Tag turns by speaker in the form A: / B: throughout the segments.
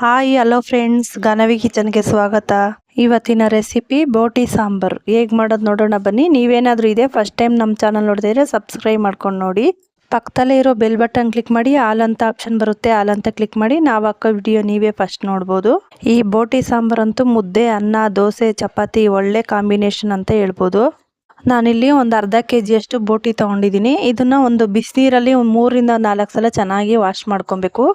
A: Hi, hello friends. ಗನವಿ ಕಿಚನ್ಗೆ ಸ್ವಾಗತ. ಇವತ್ತಿನ ರೆಸಿಪಿ ಬೋಟಿ ಸಾಂಬಾರ್. ಹೇಗೆ ಮಾಡೋದು ನೋಡೋಣ ಬನ್ನಿ. ನೀವೇನಾದರೂ ಇದೆ ಫಸ್ಟ್ ಟೈಮ್ ನಮ್ಮ ಚಾನಲ್ ನೋಡಿದ್ರೆ ಸಬ್ಸ್ಕ್ರೈಬ್ ಮಾಡ್ಕೊಂಡು ನೋಡಿ. ಪಕ್ಕದಲ್ಲೇ ಇರೋ ಬೆಲ್ ಬಟನ್ ಕ್ಲಿಕ್ ಮಾಡಿ ಆಲ್ ಅಂತ ಆಪ್ಷನ್ ಬರುತ್ತೆ ಆಲ್ ಅಂತ ಕ್ಲಿಕ್ ಮಾಡಿ, ನಾವು ಹಾಕೋ ವಿಡಿಯೋ ನೀವೇ ಫಸ್ಟ್ ನೋಡ್ಬೋದು. ಈ ಬೋಟಿ ಸಾಂಬಾರ್ ಅಂತೂ ಮುದ್ದೆ, ಅನ್ನ, ದೋಸೆ, ಚಪಾತಿ, ಒಳ್ಳೆ ಕಾಂಬಿನೇಷನ್ ಅಂತ ಹೇಳ್ಬೋದು. ನಾನಿಲ್ಲಿ ಒಂದು ಅರ್ಧ ಕೆ ಜಿಯಷ್ಟು ಬೋಟಿ ತೊಗೊಂಡಿದ್ದೀನಿ. ಇದನ್ನು ಒಂದು ಬಿಸಿನೀರಲ್ಲಿ ಒಂದು ಮೂರಿಂದ ನಾಲ್ಕು ಸಲ ಚೆನ್ನಾಗಿ ವಾಶ್ ಮಾಡ್ಕೊಬೇಕು.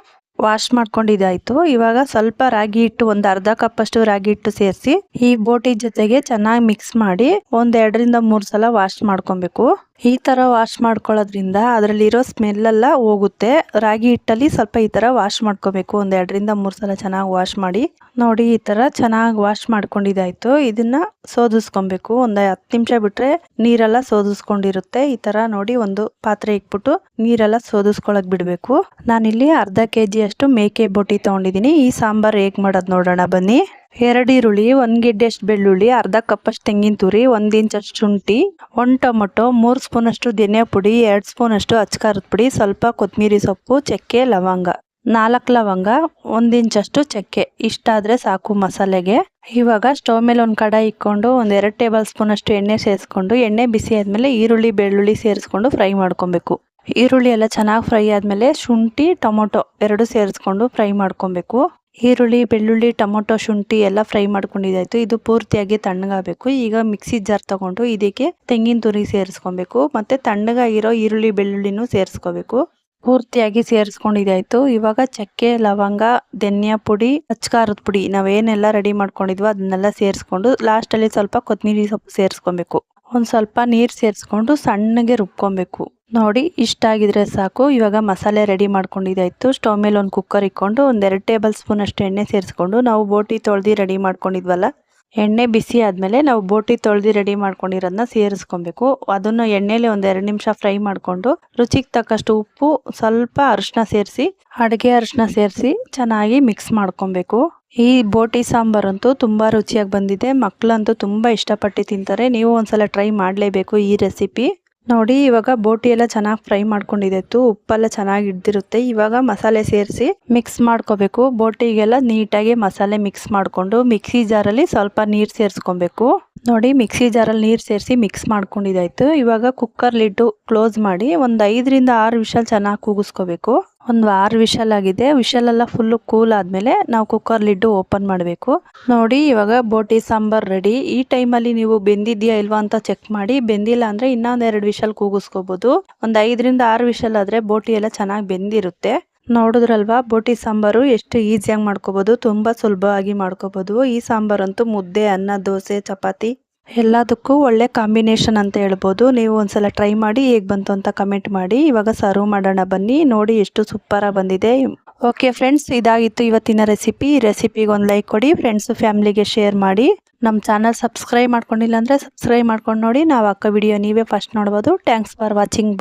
A: ವಾಶ್ ಮಾಡ್ಕೊಂಡಿದ್ದಾಯಿತು. ಇವಾಗ ಸ್ವಲ್ಪ ರಾಗಿ ಹಿಟ್ಟು ಒಂದು ಅರ್ಧ ಕಪ್ ಅಷ್ಟು ರಾಗಿ ಹಿಟ್ಟು ಸೇರಿಸಿ ಈ ಬೋಟಿ ಜೊತೆಗೆ ಚೆನ್ನಾಗಿ ಮಿಕ್ಸ್ ಮಾಡಿ ಒಂದ್ ಎರಡರಿಂದ ಮೂರ್ ಸಲ ವಾಶ್ ಮಾಡ್ಕೊಬೇಕು. ಈ ಥರ ವಾಶ್ ಮಾಡ್ಕೊಳ್ಳೋದ್ರಿಂದ ಅದರಲ್ಲಿರೋ ಸ್ಮೆಲ್ಲೆಲ್ಲ ಹೋಗುತ್ತೆ. ರಾಗಿ ಹಿಟ್ಟಲ್ಲಿ ಸ್ವಲ್ಪ ಈ ಥರ ವಾಶ್ ಮಾಡ್ಕೋಬೇಕು. ಒಂದು ಎರಡರಿಂದ ಮೂರು ಸಲ ಚೆನ್ನಾಗಿ ವಾಶ್ ಮಾಡಿ. ನೋಡಿ ಈ ಥರ ಚೆನ್ನಾಗಿ ವಾಶ್ ಮಾಡ್ಕೊಂಡಿದ್ದಾಯಿತು. ಇದನ್ನು ಸೋದಿಸ್ಕೊಬೇಕು. ಒಂದು ಹತ್ತು ನಿಮಿಷ ಬಿಟ್ಟರೆ ನೀರೆಲ್ಲ ಸೋದಿಸ್ಕೊಂಡಿರುತ್ತೆ. ಈ ಥರ ನೋಡಿ ಒಂದು ಪಾತ್ರೆ ಇಟ್ಬಿಟ್ಟು ನೀರೆಲ್ಲ ಸೋದಿಸ್ಕೊಳಕ್ಕೆ ಬಿಡಬೇಕು. ನಾನಿಲ್ಲಿ ಅರ್ಧ ಕೆ ಜಿಯಷ್ಟು ಮೇಕೆ ಬೊಟ್ಟಿ ತಗೊಂಡಿದ್ದೀನಿ. ಈ ಸಾಂಬಾರು ಹೇಗೆ ಮಾಡೋದು ನೋಡೋಣ ಬನ್ನಿ. ಎರಡು ಈರುಳ್ಳಿ ಒಂದು ಗೆಡ್ಡೆಷ್ಟು ಬೆಳ್ಳುಳ್ಳಿ, ಅರ್ಧ ಕಪ್ಪಷ್ಟು ತೆಂಗಿನ ತುರಿ, ಒಂದು ಇಂಚಷ್ಟು ಶುಂಠಿ, ಒಂದು ಟೊಮೊಟೊ, ಮೂರು ಸ್ಪೂನಷ್ಟು ಧನಿಯಾ ಪುಡಿ, ಎರಡು ಸ್ಪೂನಷ್ಟು ಅಚ್ಕಾರದ ಪುಡಿ, ಸ್ವಲ್ಪ ಕೊತ್ತಂಬರಿ ಸೊಪ್ಪು, ಚಕ್ಕೆ, ಲವಂಗ. ನಾಲ್ಕು ಲವಂಗ, ಒಂದು ಇಂಚಷ್ಟು ಚಕ್ಕೆ. ಇಷ್ಟಾದರೆ ಸಾಕು ಮಸಾಲೆಗೆ. ಇವಾಗ ಸ್ಟವ್ ಮೇಲೆ ಒಂದು ಕಡಾಯಿ ಇಕ್ಕೊಂಡು ಒಂದು ಎರಡು ಟೇಬಲ್ ಸ್ಪೂನ್ ಅಷ್ಟು ಎಣ್ಣೆ ಸೇರಿಸ್ಕೊಂಡು, ಎಣ್ಣೆ ಬಿಸಿ ಆದಮೇಲೆ ಈರುಳ್ಳಿ, ಬೆಳ್ಳುಳ್ಳಿ ಸೇರಿಸ್ಕೊಂಡು ಫ್ರೈ ಮಾಡ್ಕೊಬೇಕು. ಈರುಳ್ಳಿ ಎಲ್ಲ ಚೆನ್ನಾಗಿ ಫ್ರೈ ಆದಮೇಲೆ ಶುಂಠಿ, ಟೊಮೊಟೊ ಎರಡು ಸೇರಿಸ್ಕೊಂಡು ಫ್ರೈ ಮಾಡ್ಕೊಬೇಕು. ಈರುಳ್ಳಿ, ಬೆಳ್ಳುಳ್ಳಿ, ಟೊಮೊಟೊ, ಶುಂಠಿ ಎಲ್ಲ ಫ್ರೈ ಮಾಡ್ಕೊಂಡಿದ್ದಾಯ್ತು. ಇದು ಪೂರ್ತಿಯಾಗಿ ತಣ್ಣಗಾಗಬೇಕು. ಈಗ ಮಿಕ್ಸಿ ಜಾರ್ ತಗೊಂಡು ಇದಕ್ಕೆ ತೆಂಗಿನ ತುರಿ ಸೇರಿಸ್ಕೊಬೇಕು. ಮತ್ತೆ ತಣ್ಣಗಾಗಿರೋ ಈರುಳ್ಳಿ, ಬೆಳ್ಳುಳ್ಳಿನೂ ಸೇರಿಸ್ಕೋಬೇಕು. ಪೂರ್ತಿಯಾಗಿ ಸೇರಿಸ್ಕೊಂಡಿದ್ದಾಯ್ತು. ಇವಾಗ ಚಕ್ಕೆ, ಲವಂಗ, ಧನಿಯಾ ಪುಡಿ, ಅಚ್ಕಾರದ ಪುಡಿ ನಾವೇನೆಲ್ಲ ರೆಡಿ ಮಾಡ್ಕೊಂಡಿದ್ವೋ ಅದನ್ನೆಲ್ಲ ಸೇರಿಸ್ಕೊಂಡು ಲಾಸ್ಟಲ್ಲಿ ಸ್ವಲ್ಪ ಕೊತ್ತಂಬರಿ ಸೊಪ್ಪು ಸೇರಿಸ್ಕೊಬೇಕು. ಒಂದು ಸ್ವಲ್ಪ ನೀರು ಸೇರಿಸ್ಕೊಂಡು ಸಣ್ಣಗೆ ರುಬ್ಕೊಬೇಕು. ನೋಡಿ, ಇಷ್ಟ ಆಗಿದ್ರೆ ಸಾಕು. ಇವಾಗ ಮಸಾಲೆ ರೆಡಿ ಮಾಡ್ಕೊಂಡಿದ್ದಾಯ್ತು. ಸ್ಟವ್ ಮೇಲೆ ಒಂದು ಕುಕ್ಕರ್ ಇಕ್ಕೊಂಡು ಒಂದೆರಡು ಟೇಬಲ್ ಸ್ಪೂನ್ ಅಷ್ಟು ಎಣ್ಣೆ ಸೇರಿಸ್ಕೊಂಡು ನಾವು ಬೋಟಿ ತೊಳೆದು ರೆಡಿ ಮಾಡ್ಕೊಂಡಿದ್ವಲ್ಲ? ಎಣ್ಣೆ ಬಿಸಿ ಆದಮೇಲೆ ನಾವು ಬೋಟಿ ತೊಳೆದು ರೆಡಿ ಮಾಡ್ಕೊಂಡಿರೋದನ್ನ ಸೇರಿಸ್ಕೊಬೇಕು. ಅದನ್ನು ಎಣ್ಣೆಲಿ ಒಂದು ಎರಡು ನಿಮಿಷ ಫ್ರೈ ಮಾಡಿಕೊಂಡು ರುಚಿಗೆ ತಕ್ಕಷ್ಟು ಉಪ್ಪು, ಸ್ವಲ್ಪ ಅರಿಶಿನ ಸೇರಿಸಿ, ಅಡುಗೆ ಅರಿಶಿನ ಸೇರಿಸಿ ಚೆನ್ನಾಗಿ ಮಿಕ್ಸ್ ಮಾಡ್ಕೊಬೇಕು. ಈ ಬೋಟಿ ಸಾಂಬಾರಂತೂ ತುಂಬ ರುಚಿಯಾಗಿ ಬಂದಿದೆ. ಮಕ್ಕಳಂತೂ ತುಂಬ ಇಷ್ಟಪಟ್ಟು ತಿಂತಾರೆ. ನೀವು ಒಂದ್ಸಲ ಟ್ರೈ ಮಾಡಲೇಬೇಕು ಈ ರೆಸಿಪಿ ನೋಡಿ, ಇವಾಗ ಬೋಟಿ ಎಲ್ಲ ಚೆನ್ನಾಗಿ ಫ್ರೈ ಮಾಡ್ಕೊಂಡಿದ್ದಾಯ್ತು ಉಪ್ಪೆಲ್ಲ ಚೆನ್ನಾಗಿ ಹಿಡ್ದಿರುತ್ತೆ. ಇವಾಗ ಮಸಾಲೆ ಸೇರಿಸಿ ಮಿಕ್ಸ್ ಮಾಡ್ಕೋಬೇಕು. ಬೋಟಿಗೆಲ್ಲ ನೀಟಾಗಿ ಮಸಾಲೆ ಮಿಕ್ಸ್ ಮಾಡಿಕೊಂಡು ಮಿಕ್ಸಿ ಜಾರಲ್ಲಿ ಸ್ವಲ್ಪ ನೀರು ಸೇರಿಸ್ಕೊಬೇಕು. ನೋಡಿ ಮಿಕ್ಸಿ ಜಾರಲ್ಲಿ ನೀರು ಸೇರಿಸಿ ಮಿಕ್ಸ್ ಮಾಡ್ಕೊಂಡಿದ್ದಾಯ್ತು ಇವಾಗ ಕುಕ್ಕರ್ ಲಿಡ್ಡು ಕ್ಲೋಸ್ ಮಾಡಿ ಒಂದು ಐದರಿಂದ ಆರು ವಿಷಲ್ ಚೆನ್ನಾಗಿ ಕೂಗಿಸ್ಕೋಬೇಕು. ಒಂದು ವಾರ ವಿಶಲ್ ಆಗಿದೆ. ವಿಶಲ್ ಎಲ್ಲ ಫುಲ್ಲು ಕೂಲ್ ಆದಮೇಲೆ ನಾವು ಕುಕ್ಕರ್ ಲಿಡ್ಡು ಓಪನ್ ಮಾಡಬೇಕು. ನೋಡಿ, ಇವಾಗ ಬೋಟಿ ಸಾಂಬಾರ್ ರೆಡಿ ಈ ಟೈಮಲ್ಲಿ ನೀವು ಬೆಂದಿದ್ಯಾ ಇಲ್ವಾ ಅಂತ ಚೆಕ್ ಮಾಡಿ. ಬೆಂದಿಲ್ಲ ಅಂದರೆ ಇನ್ನೊಂದು ಎರಡು ವಿಶಲ್ ಕೂಗಿಸ್ಕೋಬೋದು. ಒಂದು ಐದರಿಂದ ಆರು ವಿಶಲ್ ಆದರೆ ಬೋಟಿ ಎಲ್ಲ ಚೆನ್ನಾಗಿ ಬೆಂದಿರುತ್ತೆ. ನೋಡಿದ್ರಲ್ವಾ, ಬೋಟಿ ಸಾಂಬಾರು ಎಷ್ಟು ಈಸಿಯಾಗಿ ಮಾಡ್ಕೋಬೋದು. ತುಂಬ ಸುಲಭವಾಗಿ ಮಾಡ್ಕೋಬೋದು. ಈ ಸಾಂಬಾರಂತೂ ಮುದ್ದೆ, ಅನ್ನ, ದೋಸೆ, ಚಪಾತಿ. ಎಲ್ಲದಕ್ಕೂ ಒಳ್ಳೆ ಕಾಂಬಿನೇಷನ್ ಅಂತ ಹೇಳ್ಬೋದು. ನೀವು ಒಂದ್ಸಲ ಟ್ರೈ ಮಾಡಿ ಹೇಗೆ ಬಂತು ಅಂತ ಕಮೆಂಟ್ ಮಾಡಿ. ಇವಾಗ ಸರ್ವ್ ಮಾಡೋಣ ಬನ್ನಿ. ನೋಡಿ ಎಷ್ಟು ಸೂಪರಾಗಿ ಬಂದಿದೆ. ಓಕೆ ಫ್ರೆಂಡ್ಸ್ ಇದಾಗಿತ್ತು ಇವತ್ತಿನ ರೆಸಿಪಿ ರೆಸಿಪಿಗೆ ಒಂದು ಲೈಕ್ ಕೊಡಿ ಫ್ರೆಂಡ್ಸು ಫ್ಯಾಮಿಲಿಗೆ ಶೇರ್ ಮಾಡಿ. ನಮ್ಮ ಚಾನಲ್ ಸಬ್ಸ್ಕ್ರೈಬ್ ಮಾಡ್ಕೊಂಡಿಲ್ಲ ಅಂದರೆ ಸಬ್ಸ್ಕ್ರೈಬ್ ಮಾಡ್ಕೊಂಡು ನೋಡಿ. ನಾವು ಅಕ್ಕ ವಿಡಿಯೋ ನೀವೇ ಫಸ್ಟ್ ನೋಡ್ಬೋದು. Thanks for watching